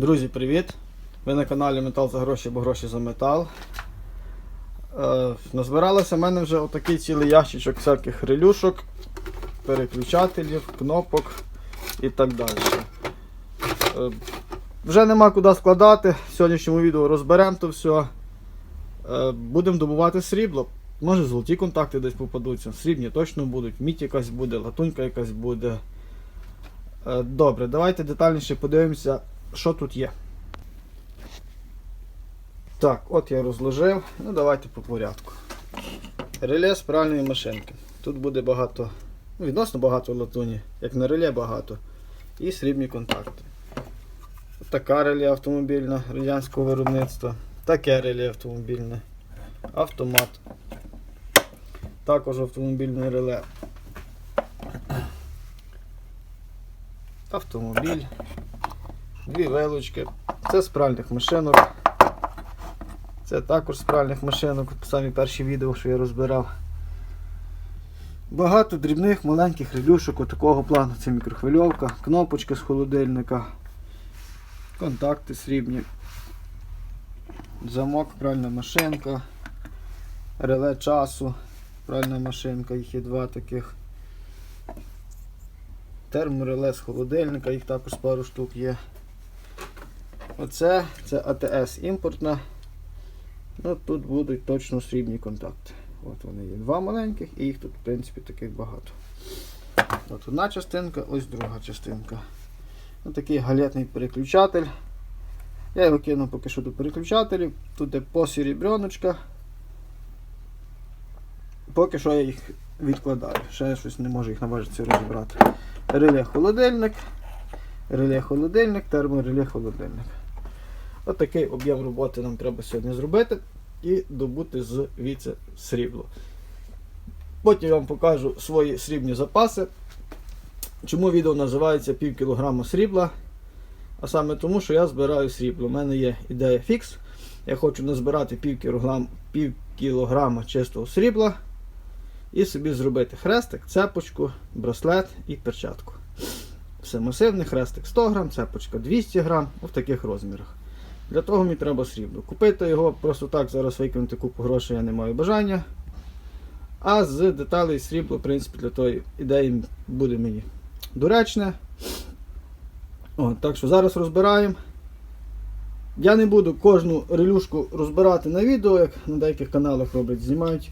Друзі, привіт! Ви на каналі Метал за гроші або гроші за метал. Е, назбиралося в мене вже отакий цілий ящичок всяких релюшок, переключателів, кнопок і так далі. Е, вже нема куди складати. В сьогоднішньому відео розберемо то все. Е, будемо добувати срібло. Може золоті контакти десь попадуться. Срібні точно будуть, мідь якась буде, латунька якась буде. Е, Добре, давайте детальніше подивимося, що тут є. Так, от я розложив. Ну давайте по порядку. Реле з пральної машинки. Тут буде багато, ну, відносно багато латуні, як на реле багато. І срібні контакти. Така реле автомобільна радянського виробництва. Таке реле автомобільне. Автомат. Також автомобільне реле. Автомобіль. Дві вилочки. Це з пральних машинок. Це також з пральних машинок. Самі перші відео, що я розбирав. Багато дрібних маленьких релюшок такого плану. Це мікрохвильовка, кнопочки з холодильника, контакти срібні, замок, пральна машинка, реле часу, пральна машинка, їх є два таких. Термореле з холодильника, їх також пару штук є. Оце це АТС імпортна. Ну, Тут будуть точно срібні контакти. От вони є два маленьких і їх тут в принципі таких багато. От одна частинка, ось друга частинка. Ось такий галетний переключатель. Я його кину поки що до переключателів. Тут є посеребряночка. Поки що я їх відкладаю. Ще я щось не можу їх наважитися розібрати. Реле холодильник, реле холодильник, термореле холодильник. От об'єм роботи нам треба сьогодні зробити і добути звідси срібло. Потім я вам покажу свої срібні запаси. Чому відео називається пів кілограма срібла? А саме тому, що я збираю срібло. У мене є ідея фікс. Я хочу назбирати пів кілограма, пів кілограма чистого срібла і собі зробити хрестик, цепочку, браслет і перчатку. Все масивний хрестик 100 грам, цепочка 200 грам в таких розмірах. Для того мені треба срібло. Купити його просто так, зараз викинути купу грошей я не маю бажання. А з деталей срібло, в принципі, для тої ідеї буде мені доречне. О, так що зараз розбираємо. Я не буду кожну релюшку розбирати на відео, як на деяких каналах роблять, знімають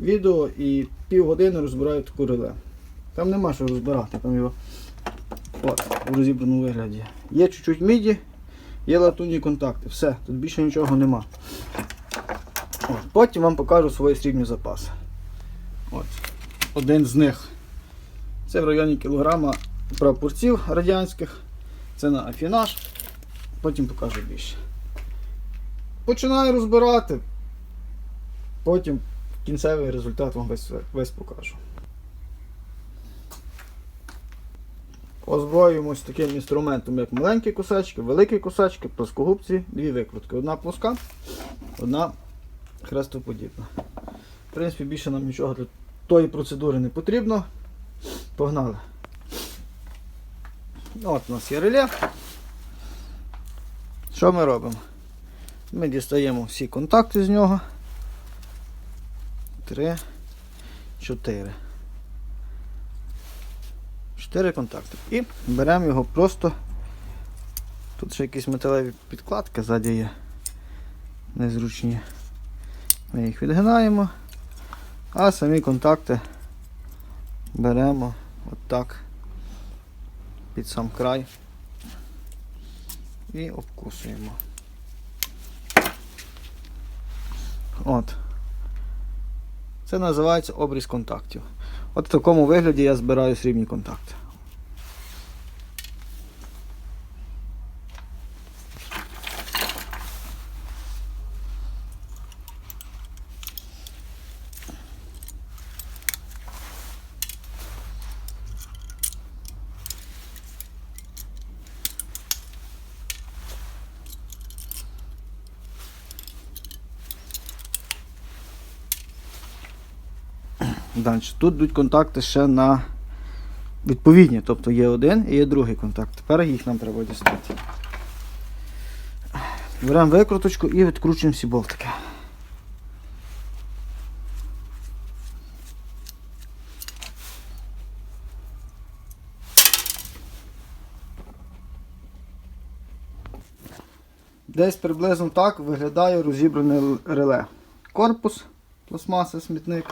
відео і півгодини розбирають таку реле. Там нема що розбирати, там його от, в розібраному вигляді. Є чуть-чуть міді, є латунні контакти. Все, тут більше нічого нема. От, потім вам покажу свої срібні запаси. От, Один з них. Це в районі кілограма прапорців радянських. Це на афінаж. Потім покажу більше. Починаю розбирати. Потім кінцевий результат вам весь, весь покажу. Озброюємось таким інструментом, як маленькі кусачки, великі кусачки, плоскогубці, дві викрутки. Одна плоска, одна хрестоподібна. В принципі, більше нам нічого для тої процедури не потрібно. Погнали. От у нас є реле. Що ми робимо? Ми дістаємо всі контакти з нього. Три, чотири. Чотири контакти. І беремо його просто. Тут ще якісь металеві підкладки ззаді є. Незручні. Ми їх відгинаємо, а самі контакти беремо отак під сам край і обкусуємо. От. Це називається обріз контактів. От в такому вигляді я збираю срібні контакти. Далі. Тут йдуть контакти ще на відповідні. Тобто є один і є другий контакт. Тепер їх нам треба дістати. Беремо викруточку і відкручуємо всі болтики. Десь приблизно так виглядає розібране реле. Корпус, пластмаса, смітник.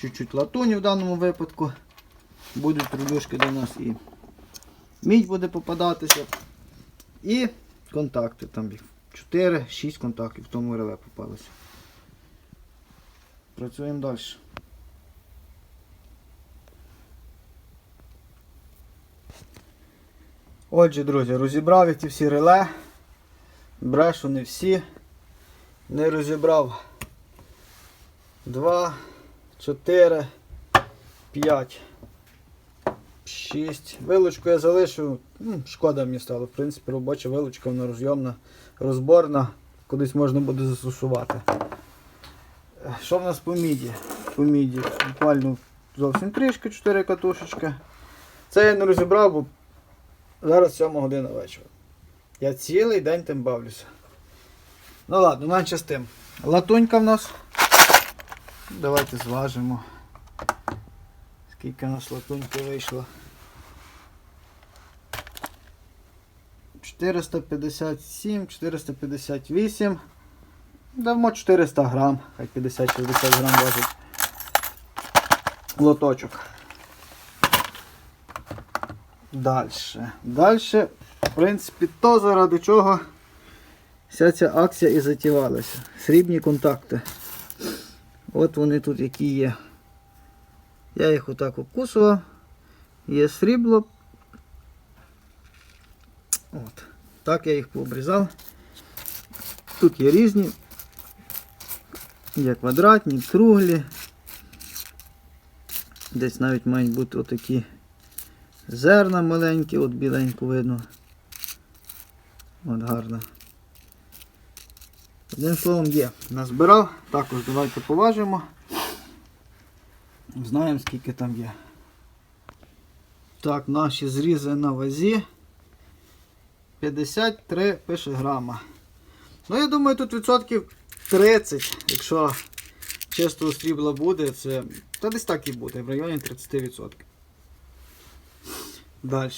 Чуть-чуть латуні в даному випадку. Будуть прилюшки до нас і мідь буде попадатися. І контакти. Там 4-6 контактів в тому реле попалося. Працюємо далі. Отже, друзі, розібрав я ті всі реле. Брешу не всі. Не розібрав 2, 4, 5, 6. Вилочку я залишив. Ну, шкода мені стало. В принципі, робоча вилочка, вона розйомна, розборна. Кудись можна буде застосувати. Що в нас по міді? По міді. Буквально зовсім трішки, 4 катушечки. Це я не розібрав, бо зараз 7 година вечора. Я цілий день тим бавлюся. Ну ладно, менше з тим. Латунька в нас. Давайте зважимо. Скільки в нас латуньки вийшло. 457, 458. Давно 400 грам, хай 50-60 грам важить лоточок. Дальше. Дальше, в принципі, то заради чого вся ця акція і затівалася. Срібні контакти. От вони тут які є. Я їх отак обкусував. Є срібло. От. Так я їх пообрізав. Тут є різні. Є квадратні, круглі. Десь навіть мають бути отакі зерна маленькі, от біленько видно. От гарно. Одним словом є. Назбирав, також давайте поважимо. Знаємо скільки там є. Так, наші зрізи на вазі. 53 пише грама. Ну, я думаю, тут відсотків 30, якщо чистого срібла буде, це. Та десь так і буде, в районі 30%. Далі.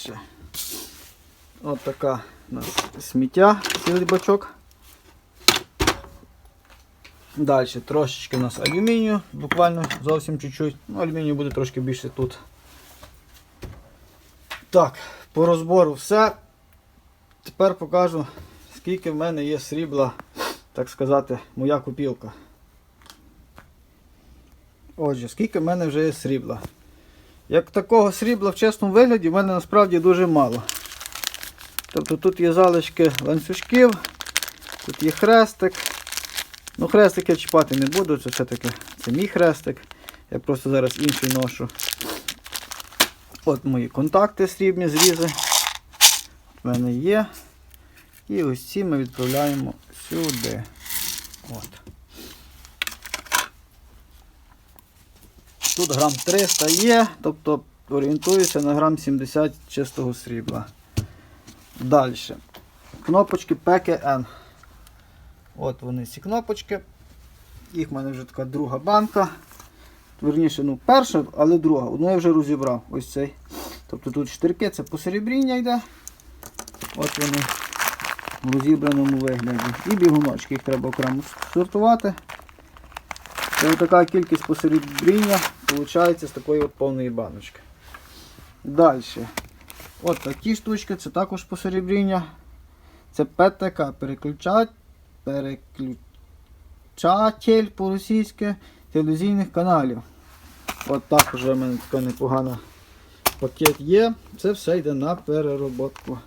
От така у нас сміття, цілий бачок. Далі трошечки у нас алюмінію, буквально зовсім чуть-чуть. Ну, алюмінію буде трошки більше тут. Так, по розбору все. Тепер покажу, скільки в мене є срібла, так сказати, моя купілка. Отже, скільки в мене вже є срібла. Як такого срібла в чесному вигляді в мене насправді дуже мало. Тобто тут є залишки ланцюжків, тут є хрестик. Ну, хрестик я чіпати не буду, це все-таки це мій хрестик. Я просто зараз інший ношу. От мої контакти срібні зрізи. В мене є. І ось ці ми відправляємо сюди. От. Тут грам 300 є, тобто орієнтуюся на грам 70 чистого срібла. Далі. Кнопочки PKN. От вони ці кнопочки. Їх в мене вже така друга банка. Верніше, ну, перша, але друга. Одну я вже розібрав. Ось цей. Тобто тут штирки, це посеребріння йде. От вони в розібраному вигляді. І бігуночки, їх треба окремо сортувати. Це така кількість посеребріння виходить з такої от повної баночки. Далі. От такі штучки, це також посеребріння. Це ПТК, переключатель, переключатель по-російськи телевізійних каналів. От також у мене така непогана пакет є. Це все йде на перероботку.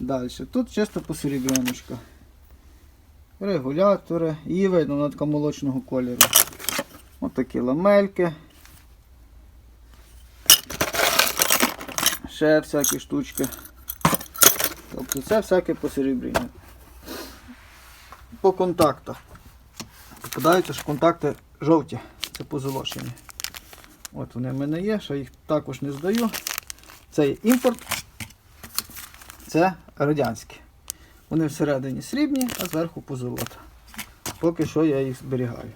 Далі. Тут чисто посеребряночка. Регулятори. Її видно, вона така молочного кольору. Ось такі ламельки. Ще всякі штучки. Тобто це всяке посеребріння. По контактах. Попадаються ж контакти жовті. Це позолочені. От вони в мене є, що їх також не здаю. Це є імпорт. Це радянські. Вони всередині срібні, а зверху позолота. Поки що я їх зберігаю.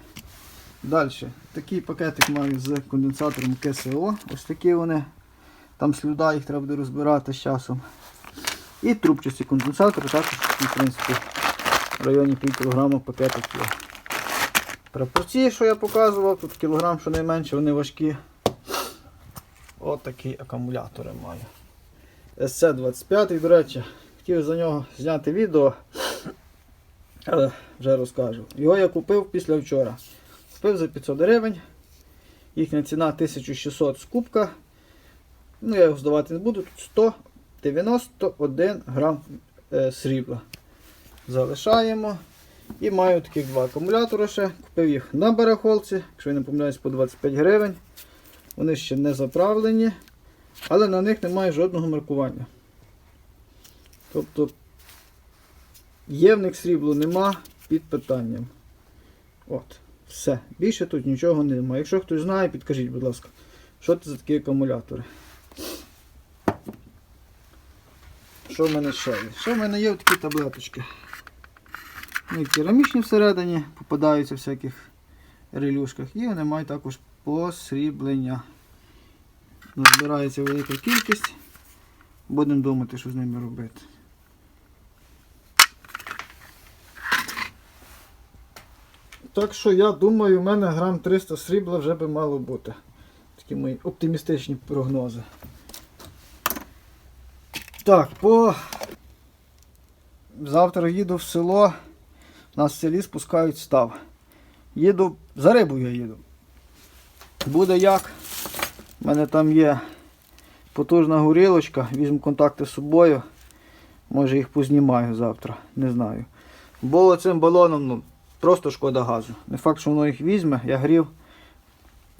Далі. Такий пакетик маю з конденсатором КСО. Ось такі вони. Там слюда, їх треба буде розбирати з часом. І трубчасті конденсатори, також в принципі, в районі пів кілограма пакетик є. Пропорції, що я показував, тут кілограм щонайменше, вони важкі. От такі акумулятори маю. SC25, до речі, хотів за нього зняти відео, але вже розкажу. Його я купив після вчора. Купив за 500 гривень. Їхня ціна 1600 з кубка. Ну, я його здавати не буду. Тут 191 грам е, срібла. Залишаємо. І маю таких два акумулятори ще. Купив їх на барахолці, якщо я не помиляюсь, по 25 гривень. Вони ще не заправлені, але на них немає жодного маркування. Тобто є в них срібло, нема під питанням. От, все. Більше тут нічого немає. Якщо хтось знає, підкажіть, будь ласка, що це за такі акумулятори. Що в мене ще є? Що в мене є такі таблеточки? Вони керамічні всередині, попадаються в всяких релюшках. І вони мають також посріблення. Назбирається велика кількість. Будемо думати, що з ними робити. Так що я думаю, у мене грам 300 срібла вже би мало бути. Такі мої оптимістичні прогнози. Так, по завтра їду в село. Нас в селі спускають став. Їду, за рибою я їду. Буде як. У мене там є потужна горілочка, візьму контакти з собою. Може їх познімаю завтра, не знаю. Бо цим балоном ну, просто шкода газу. Не факт, що воно їх візьме, я грів.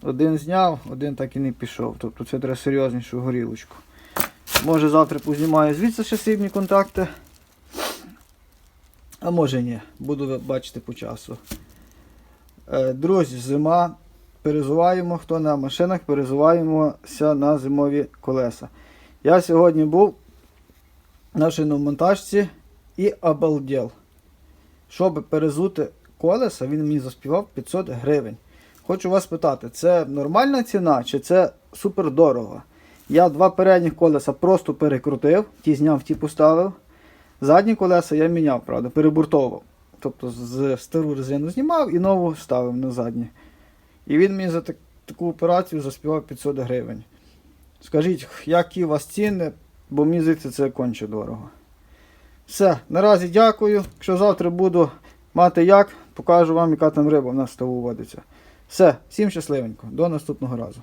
Один зняв, один так і не пішов. Тобто це треба серйознішу горілочку. Може завтра познімаю звідси ще срібні контакти. А може ні, буду бачити по часу. Е, Друзі, зима. Перезуваємо, хто на машинах, перезуваємося на зимові колеса. Я сьогодні був на шиномонтажці і обалдел. Щоб перезути колеса, він мені заспівав 500 гривень. Хочу вас питати, це нормальна ціна чи це супер дорого? Я два передніх колеса просто перекрутив, ті зняв, ті поставив. Задні колеса я міняв, правда, перебуртовував. Тобто з стару резину знімав і нову ставив на задні. І він мені за так- таку операцію заспівав 500 гривень. Скажіть, які у вас ціни, бо мені здається, це конче дорого. Все, наразі дякую. Якщо завтра буду мати як, покажу вам, яка там риба в нас ставу водиться. Все, всім щасливенько, до наступного разу.